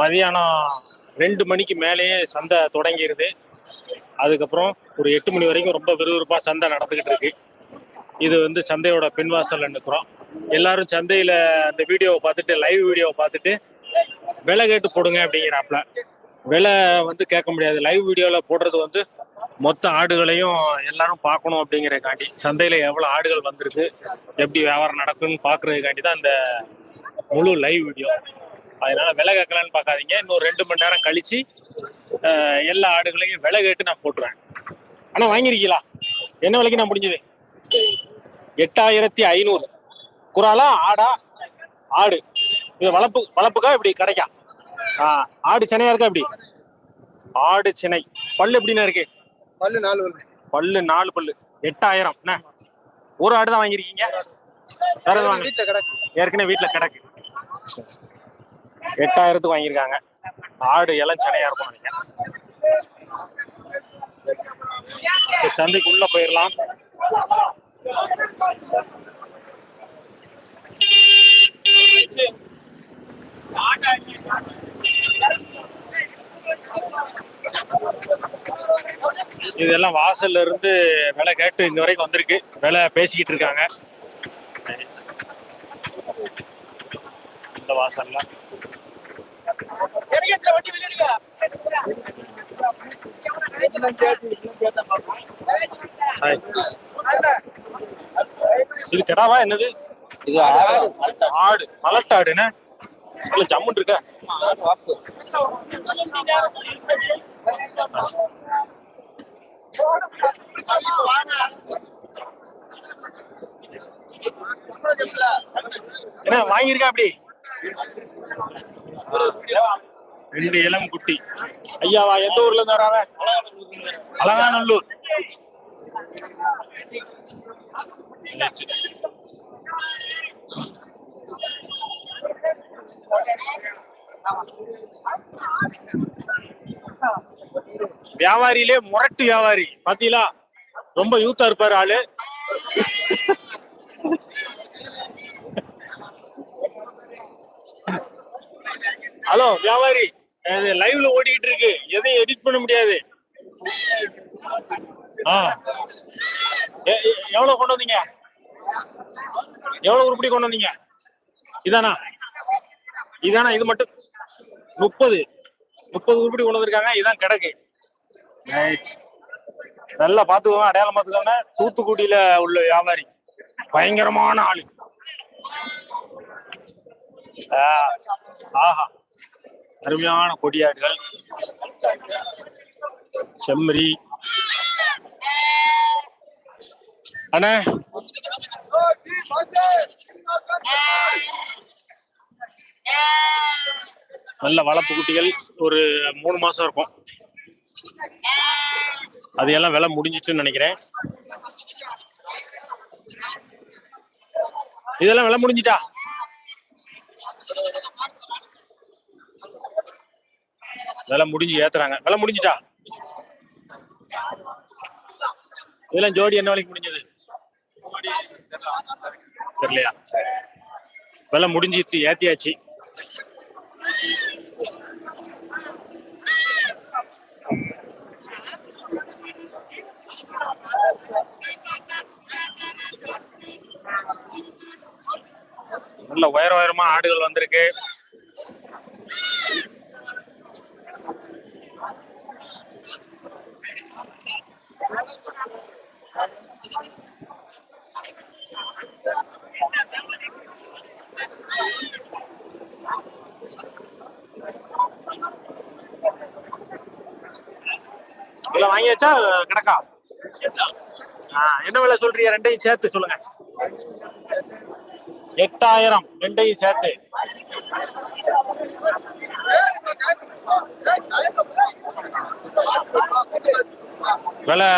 மதியானம் ரெண்டு மணிக்கு மேலேயே சந்தை தொடங்கிடுது அதுக்கப்புறம் ஒரு எட்டு மணி வரைக்கும் ரொம்ப விறுவிறுப்பாக சந்தை நடந்துக்கிட்டு இருக்கு. இது வந்து சந்தையோட பின்வாசல் நிற்கிறோம் எல்லாரும் சந்தையில் அந்த வீடியோவை பார்த்துட்டு லைவ் வீடியோவை பார்த்துட்டு விலை கேட்டு போடுங்க அப்படிங்கிறாப்புல. விலை வந்து கேட்க முடியாது. லைவ் வீடியோவில் போடுறது வந்து மொத்த ஆடுகளையும் எல்லாரும் பார்க்கணும் அப்படிங்கிறதுக்காண்டி. சந்தையில் எவ்வளோ ஆடுகள் வந்திருக்கு எப்படி வியாபாரம் நடக்குன்னு பார்க்கறதுக்காண்டி தான் அந்த முழு லைவ் வீடியோ. அதனால விலை கேட்கலான்னு பார்க்காதீங்க. இன்னும் ரெண்டு மணி நேரம் கழிச்சு எல்லா ஆடுகளையும் விலை கேட்டு நான் போட்டுருவேன் ஆனால் வாங்கியிருக்கீங்களா? என்ன விலைக்கு நான் முடிஞ்சது? எட்டாயிரத்தி ஐநூறு. குறாலா ஆடா ஆடு? இது வளர்ப்பு வளர்ப்புக்கா இப்படி கிடைக்கா? ஆ ஆடு சினையா இருக்கா இப்படி? ஆடு சினை பல்லு எப்படிண்ணா இருக்கு? பல்லு நாலு பல்லு. பல்லு நாலு பல்லு. எட்டாயிரம். என்ன ஒரு ஆடு தான் வாங்கியிருக்கீங்க. வேற எதுவும் வாங்க. வீட்டுல கிடக்கு. ஏற்கனவே வீட்டுல கிடக்கு. எட்டாயிரத்துக்கு வாங்கியிருக்காங்க. ஆடு எல்லாம் சினையா இருக்கும் நீங்க சந்தைக்குள்ள போயிடலாம் இதெல்லாம் வாசல்ல இருந்து விலை கேட்டு இந்த வரைக்கும் வந்திருக்கு. விலை பேசிக்கிட்டு இருக்காங்க. இந்த வாசல்லாம் இது கெடாவா என்னது? இது ஆடு. ஆடு. மலட்டாடுன்னு இல்ல ஜம்முன் இருக்க? என்ன வாங்கியிருக்கா அப்படி? ரெண்டு இளம் குட்டி. ஐயாவா எந்த ஊர்ல இருந்து வராங்க? அலங்காநல்லூர் வியாபாரியிலே முரட்டு வியாபாரி. பாத்தீங்களா? ரொம்ப யூத்தா இருப்பாரு ஆளு. ஹலோ வியாபாரி. லைவ்ல ஓடிக்கிட்டு இருக்கு எதையும் எடிட் பண்ண முடியாது. ஆ. எ- எவ்வளவு கொண்டு வந்தீங்க? எவ்வளவு உருப்படி கொண்டு வந்தீங்க? இதானா? இதானா? இது மட்டும் முப்பது. முப்பது உருப்படி கொண்டு வந்திருக்காங்க. இதான் கிடக்கு. நல்லா பாத்துக்கோங்க அடையாளம் பாத்துக்கோங்க தூத்துக்குடியில உள்ள வியாபாரி. பயங்கரமான ஆளு. ஆஹா. அருமையான கொடியாடுகள். செம்மறி. அண்ணே. நல்ல வளர்ப்பு குட்டிகள். ஒரு மூணு மாசம் இருக்கும். அது எல்லாம் விலை முடிஞ்சிச்சுன்னு நினைக்கிறேன். இதெல்லாம் விலை முடிஞ்சிட்டா? விலை முடிஞ்சு ஏத்துறாங்க. விலை முடிஞ்சிட்டா இதெல்லாம் ஜோடி என்ன விலைக்கு முடிஞ்சது? தெரியலையா? விலை முடிஞ்சிச்சு ஏத்தியாச்சு. நல்ல உயர உயரமா ஆடுகள் வந்திருக்கு. இதுல வாங்கியாச்சா கிடக்கா? என்ன விலை சொல்றீங்க? ரெண்டையும் சேர்த்து சொல்லுங்க. எட்டாயிரம் ரெண்டையும் சேர்த்து. விலை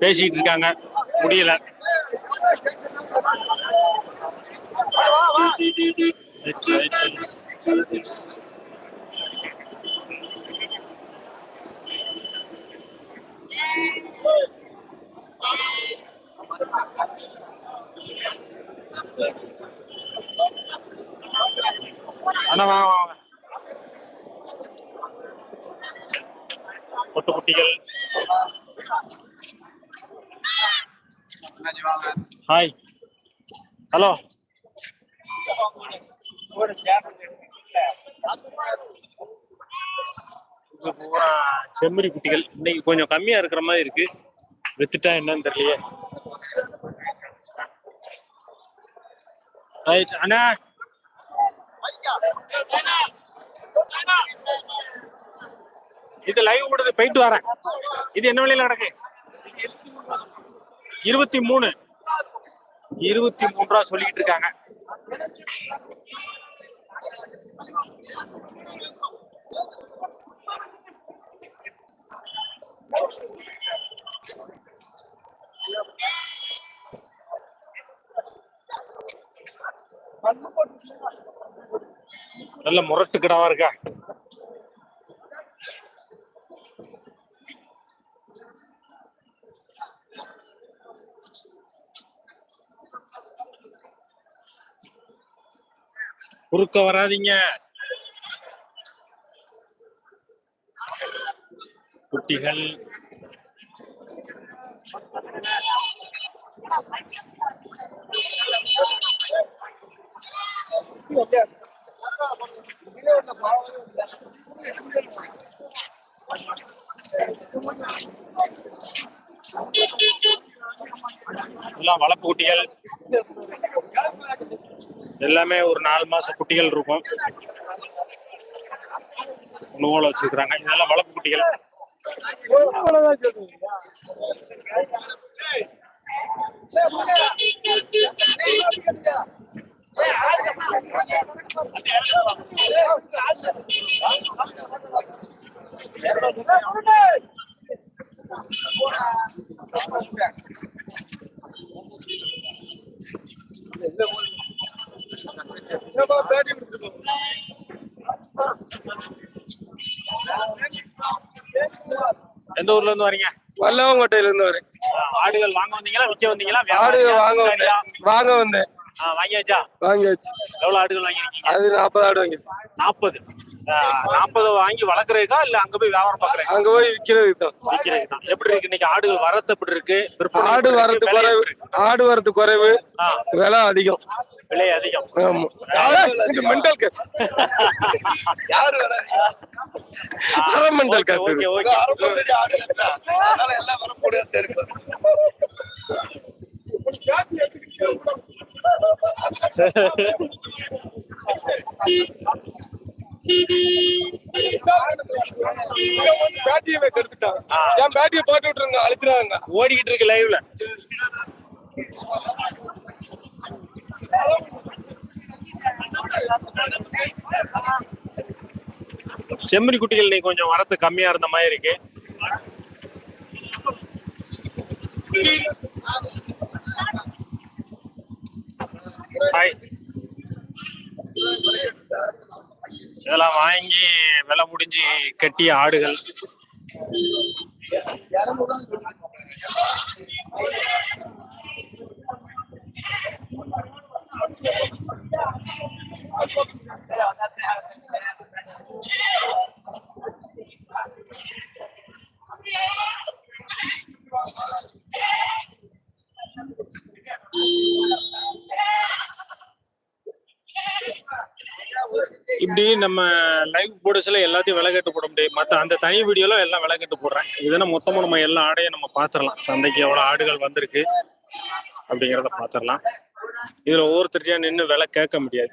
பேசிட்டு இருக்காங்க. முடியல. அண்ணா பொட்டு குட்டிகள் ஹாய் ஹலோ இது பூரா செம்மறி குட்டிகள். இன்னைக்கு கொஞ்சம் கம்மியா இருக்கிற மாதிரி இருக்கு. வித்துட்டா என்னன்னு தெரியலையே. ரைட் அண்ணா. இது லைவ் விடுது போயிட்டு வரேன். இது என்ன விலையில நடக்கு? இருபத்தி மூணு. இருபத்தி மூணு ரூபா சொல்லிட்டு இருக்காங்க நல்ல முரட்டு கிடாவா இருக்கா? குறுக்க வராதீங்க. குட்டிகள். எல்லாம் வளர்ப்பு குட்டிகள். எல்லாமே ஒரு நாலு மாச குட்டிகள் இருக்கும். நூலை வச்சிருக்கிறாங்க. இதெல்லாம் வளர்ப்பு குட்டிகள். எந்த ஊர்ல இருந்து வரீங்க? வல்லவங்கோட்டையில இருந்து வரேன். ஆடுகள் வாங்க வந்தீங்களா? விற்க வந்தீங்களா? ஆடு வியாபாரியா? வாங்க வந்தேன். வாங்க வந்தேன். வாங்கியாச்சா? வாங்கியாச்சு. எவ்வளவு ஆடுகள் வாங்கிருக்கீங்க அது நாற்பது ஆடு வாங்கி நாற்பது. நாற்பது வாங்கி வளர்க்குறதுக்கா? இல்ல அங்க போய் வியாபாரம் பாக்குறேன் அங்க போய் விக்கிறதுக்கு தான் விற்கிறதுக்கு தான் எப்படி இருக்கு? இன்னைக்கு ஆடுகள் வரத்து எப்படி இருக்கு? ஆடு வரத்து குறைவு? ஆடு வரத்து குறைவு. விலை அதிகம். விலை அதிகம். ஆமா. மென்டல் கேஸ் அரை மென்டல் கேஸ் ஓகே ஓகே பேட்டியை கெடுத்துட்டாங்க ஆ. என் பேட்டியை போட்டு விட்டுருங்க அழிச்சிருவாங்க ஓடிக்கிட்டு இருக்கு லைவ்ல செம்மறி குட்டிகள் நீ கொஞ்சம் வரத்து கம்மியா இருந்த மாதிரி இருக்கு. ஹாய் இதெல்லாம் வாங்கி விலை முடிஞ்சு கட்டிய ஆடுகள். இப்படி நம்ம லைவ் போடுச்சுல எல்லாத்தையும் விலை கட்டு போட முடியும் மற்ற அந்த தனி வீடியோல எல்லாம் விலை கட்டு போடுறேன். இதுனா மொத்தமா நம்ம எல்லா ஆடையும் நம்ம பாத்திரலாம் சந்தைக்கு எவ்வளவு ஆடுகள் வந்திருக்கு அப்படிங்கிறத பாத்திரலாம் இதுல ஒவ்வொருத்தரையா நின்று விலை கேட்க முடியாது.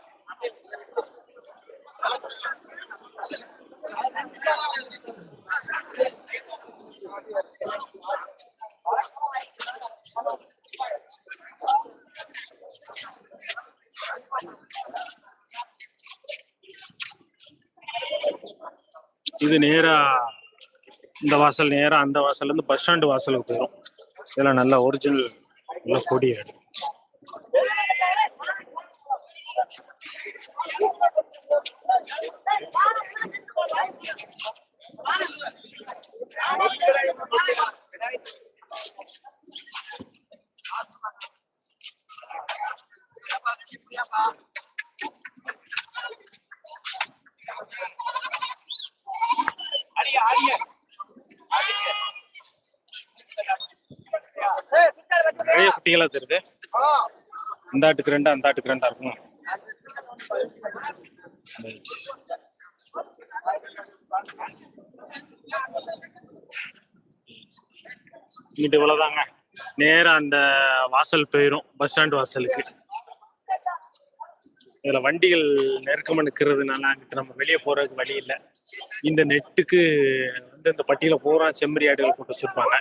இது நேரா இந்த வாசல் நேரா அந்த வாசல்ல இருந்து பஸ் ஸ்டாண்டு வாசலுக்கு போயிடும் இதெல்லாம் நல்ல ஒரிஜினல் நல்ல கொடி ஆடு நிறைய குட்டிகளா தெரியுது? இந்த ஆட்டுக்கு ரெண்டு அந்த ஆட்டுக்கு ரெண்டா இருக்கும்? இங்கிட்டு இவ்வளவுதாங்க. நேரா அந்த வாசல் போயிரும் பஸ் ஸ்டாண்ட் வாசலுக்கு. இதுல வண்டிகள் நெருக்கமா நிக்கிறதுனால அங்கிட்டு நம்ம வெளியே போறதுக்கு வழி இல்லை. இந்த நெட்டுக்கு வந்து இந்த பட்டியல பூரா செம்மறி ஆடுகள் போட்டு வச்சிருப்பாங்க.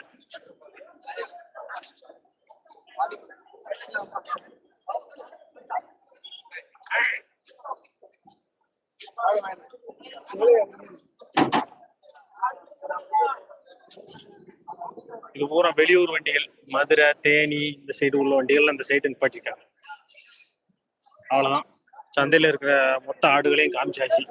இது பூரா வெளியூர் வண்டிகள். மதுரை தேனி இந்த சைடு உள்ள வண்டிகள் அந்த சைடு நிப்பாட்டிருக்காங்க அவ்வளவுதான். சந்தையில இருக்கிற மொத்த ஆடுகளையும் காமிச்சாச்சு.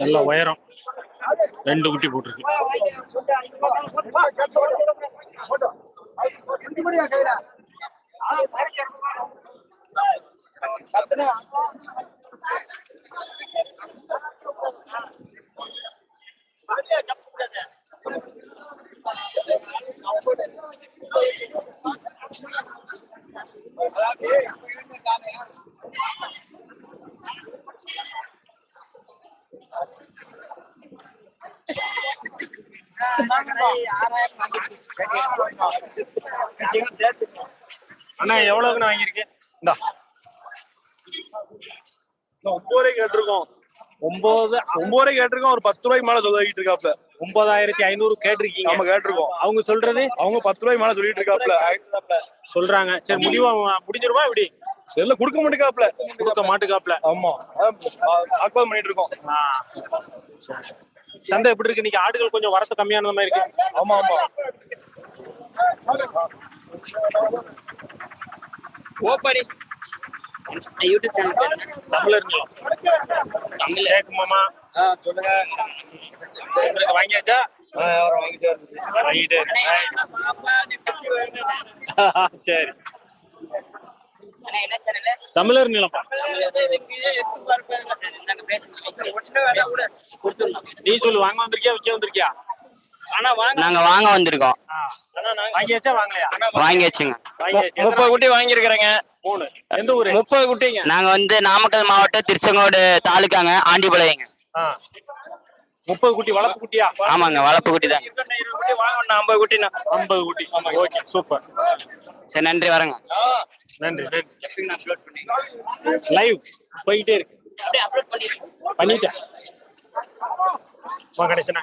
நல்ல உயரம். ரெண்டு குட்டி போட்டிருக்கு. அண்ணா எவ்வளவுக்குண்ணா வாங்கியிருக்கேன் இந்தா. ஒன்பது கேட்டிருக்கோம். ஒன்பது ஒன்பது கேட்டிருக்கோம். ஒரு பத்து ரூபாய்க்கு மேல சொல்லிட்டு இருக்காப்ல. ஒன்பதாயிரத்தி ஐநூறு கேட்டிருக்கீங்க. நம்ம கேட்டிருக்கோம். அவங்க சொல்றது? அவங்க பத்து ரூபாய்க்கு மேல சொல்லிட்டு இருக்காப்ல. சொல்றாங்க. சரி முடிவா முடிஞ்சிருமா இப்படி தெரியல கொடுக்க மாட்டேங்காப்ல. கொடுக்க மாட்டுக்காப்ல ஆமா. வாக்குவாதம் பண்ணிட்டு இருக்கோம். சந்தை எப்படி இருக்கு? இன்னைக்கு ஆடுகள் கொஞ்சம் வரத்து கம்மியான மாதிரி இருக்கு. ஆமா ஆமா. ஓப்படி யூடியூப் சேனல் பேர் என்ன? தமிழர்களா தமிழ் ஷேக் மாமா சொல்லுங்க உங்களுக்கு வாங்கியாச்சா வாங்கிட்டே சரி. தமிழர் நிலப்பா. நீ சொல்லு வாங்க வந்திருக்கியா விற்க வந்திருக்கியா? நாங்க வாங்க வந்திருக்கோம். வாங்கியாச்சா வாங்கலையா? வாங்கியாச்சுங்க. வாங்கியாச்சு. முப்பது? குட்டி வாங்கியிருக்கிறேங்க? மூணு எந்த ஊரு? முப்பது குட்டிங்க. நாங்க வந்து நாமக்கல் மாவட்டம் திருச்செங்கோடு தாலுக்காங்க ஆண்டிபாளையங்க. முப்பது குட்டி வளர்ப்பு குட்டியா? ஆமாங்க வளர்ப்பு குட்டி தான். ஐம்பது குட்டிண்ணா. ஐம்பது குட்டி. Okay super. சரி நன்றி வரேங்க. நன்றி நன்றி. லைவ் போயிட்டே இருக்கு. பண்ணிட்டேன். கணேசனா.